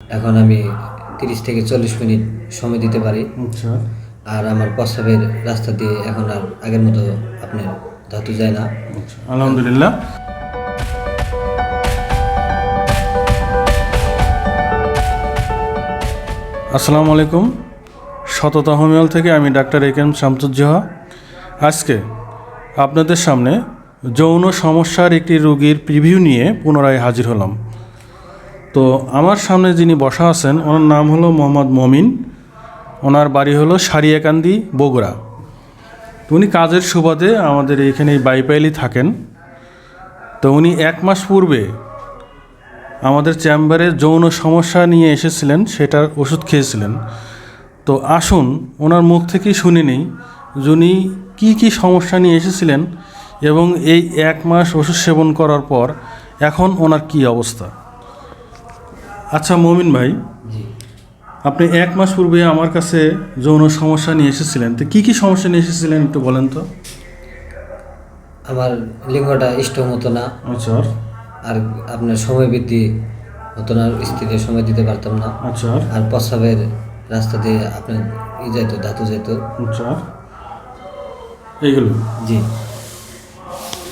এখন আমি তিরিশ থেকে চল্লিশ মিনিট সময় দিতে পারি। আচ্ছা। আর আমার প্রস্রাবের রাস্তা দিয়ে এখন আর আগের মতো আপনার ধাতু যায় না। আচ্ছা আলহামদুলিল্লাহ। আসসালামু আলাইকুম। সততা হোমিওল থেকে আমি ডাক্তার এ কেম শামসুজ্জোহা আজকে আপনাদের সামনে যৌন সমস্যার একটি রোগীর প্রিভিউ নিয়ে পুনরায় হাজির হলাম। তো আমার সামনে যিনি বসা আছেন, ওনার নাম হলো মোহাম্মদ মমিন। ওনার বাড়ি হলো সারিয়াকান্দি, বগুড়া। তো উনি কাজের সুবাদে আমাদের এখানে বাইপাইলি থাকেন। তো উনি এক মাস পূর্বে আমাদের চেম্বারে যৌন সমস্যা নিয়ে এসেছিলেন, সেটার ওষুধ খেয়েছিলেন। তো আসুন, ওনার মুখ থেকেই শুনে নিই যে উনি কী কী সমস্যা নিয়ে এসেছিলেন এবং এই এক মাস ওষুধ সেবন করার পর এখন ওনার কী অবস্থা। আচ্ছা মমিন ভাই জি। আপনি এক মাস পূর্বে আমার কাছে যৌন সমস্যা নিয়ে এসেছিলেন। তো কী কী সমস্যা নিয়ে এসেছিলেন একটু বলেন তো? আমার লিঙ্গটা ইষ্ট হতো না। আচ্ছা। আর আপনার সময় বৃদ্ধি হতো না স্ত্রীকে সময় দিতে পারতাম না। আচ্ছা। আর প্রস্রাবের রাস্তা দিয়ে আপনার ই যেত ধাতু যেত আচ্ছা। এইগুলো? জি।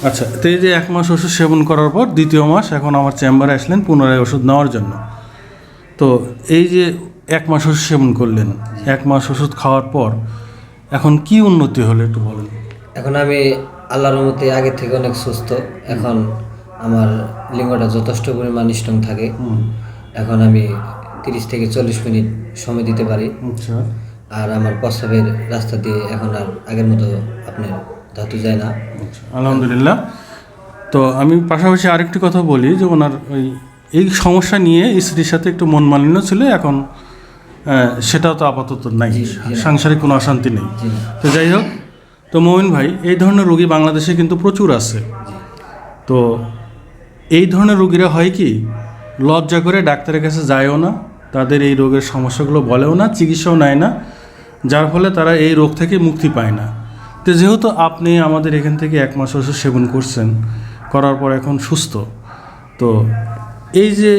আচ্ছা তো এই যে এক মাস ওষুধ সেবন করার পর দ্বিতীয় মাস এখন আমার চেম্বারে আসলেন পুনরায় ওষুধ নেওয়ার জন্য। তো এই যে এক মাস ওষুধ সেবন করলেন এক মাস ওষুধ খাওয়ার পর এখন কি উন্নতি হলো একটু বলেন? এখন আমি আল্লাহর মতে আগের থেকে অনেক সুস্থ। এখন আমার লিঙ্গটা যথেষ্ট পরিমাণ স্ট্রং থাকে। এখন আমি তিরিশ থেকে চল্লিশ মিনিট সময় দিতে পারি। আচ্ছা। আর আমার প্রস্রাবের রাস্তা দিয়ে এখন আর আগের মতো আপনার ধাতু যায় না। আচ্ছা, আলহামদুলিল্লাহ। তো আমি পাশাপাশি আরেকটি কথা বলি যে ওনার ওই এই সমস্যা নিয়ে স্ত্রীর সাথে একটু মন মালিন্য ছিল এখন সেটাও তো আপাতত নাই। সাংসারিক কোনো অশান্তি নেই। তো যাই হোক তো মমিন ভাই এই ধরনের রোগী বাংলাদেশে কিন্তু প্রচুর আছে। তো এই ধরনের রোগীরা হয় কি লজ্জা করে ডাক্তারের কাছে যায়ও না তাদের এই রোগের সমস্যাগুলো বলেও না চিকিৎসাও নেয় না যার ফলে তারা এই রোগ থেকে মুক্তি পায় না। তো যেহেতু আপনি আমাদের এখান থেকে এক মাস ওষুধ সেবন করছেন করার পর এখন সুস্থ তো এই যে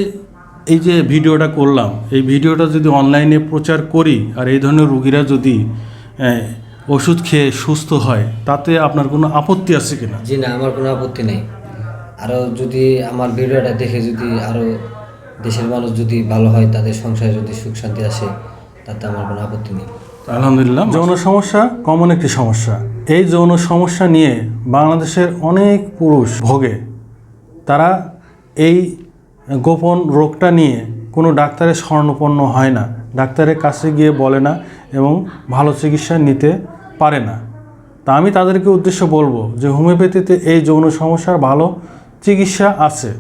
এই যে ভিডিওটা করলাম এই ভিডিওটা যদি অনলাইনে প্রচার করি আর এই ধরনের রুগীরা যদি ওষুধ খেয়ে সুস্থ হয় তাতে আপনার কোনো আপত্তি আছে কিনা জি না আমার কোনো আপত্তি নেই। আরও যদি আমার ভিডিওটা দেখে যদি আরও দেশের মানুষ যদি ভালো হয় তাদের সংসারে যদি সুখ শান্তি আসে তাতে আমার কোনো আপত্তি নেই। আলহামদুলিল্লাহ যৌন সমস্যা কমন একটি সমস্যা। এই যৌন সমস্যা নিয়ে বাংলাদেশের অনেক পুরুষ ভোগে। তারা এই গোপন রোগটা নিয়ে কোনো ডাক্তারের স্বর্ণপন্ন হয় না। ডাক্তারের কাছে গিয়ে বলে না এবং ভালো চিকিৎসা নিতে পারে না। তা আমি তাদেরকে উদ্দেশ্য বলব যে হোমিওপ্যাথিতে এই যৌন সমস্যার ভালো চিকিৎসা আছে।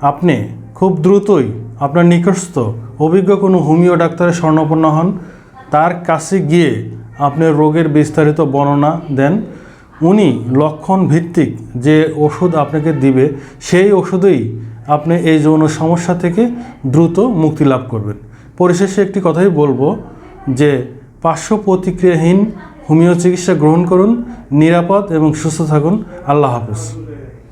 আপনি খুব দ্রুতই আপনার নিকটস্থ অভিজ্ঞ কোনো হোমিও ডাক্তারের স্বর্ণপন্ন হন। তার কাছে গিয়ে আপনি রোগের বিস্তারিত বর্ণনা দেন। উনি লক্ষণ ভিত্তিক যে ওষুধ আপনাকে দিবে, সেই ওষুধেই আপনি এই যৌন সমস্যা থেকে দ্রুত মুক্তি লাভ করবেন। পরিশেষে একটি কথাই বলব যে পার্শ্ব প্রতিক্রিয়াহীন হোমিও চিকিৎসা গ্রহণ করুন, নিরাপদ এবং সুস্থ থাকুন। আল্লাহ হাফেজ।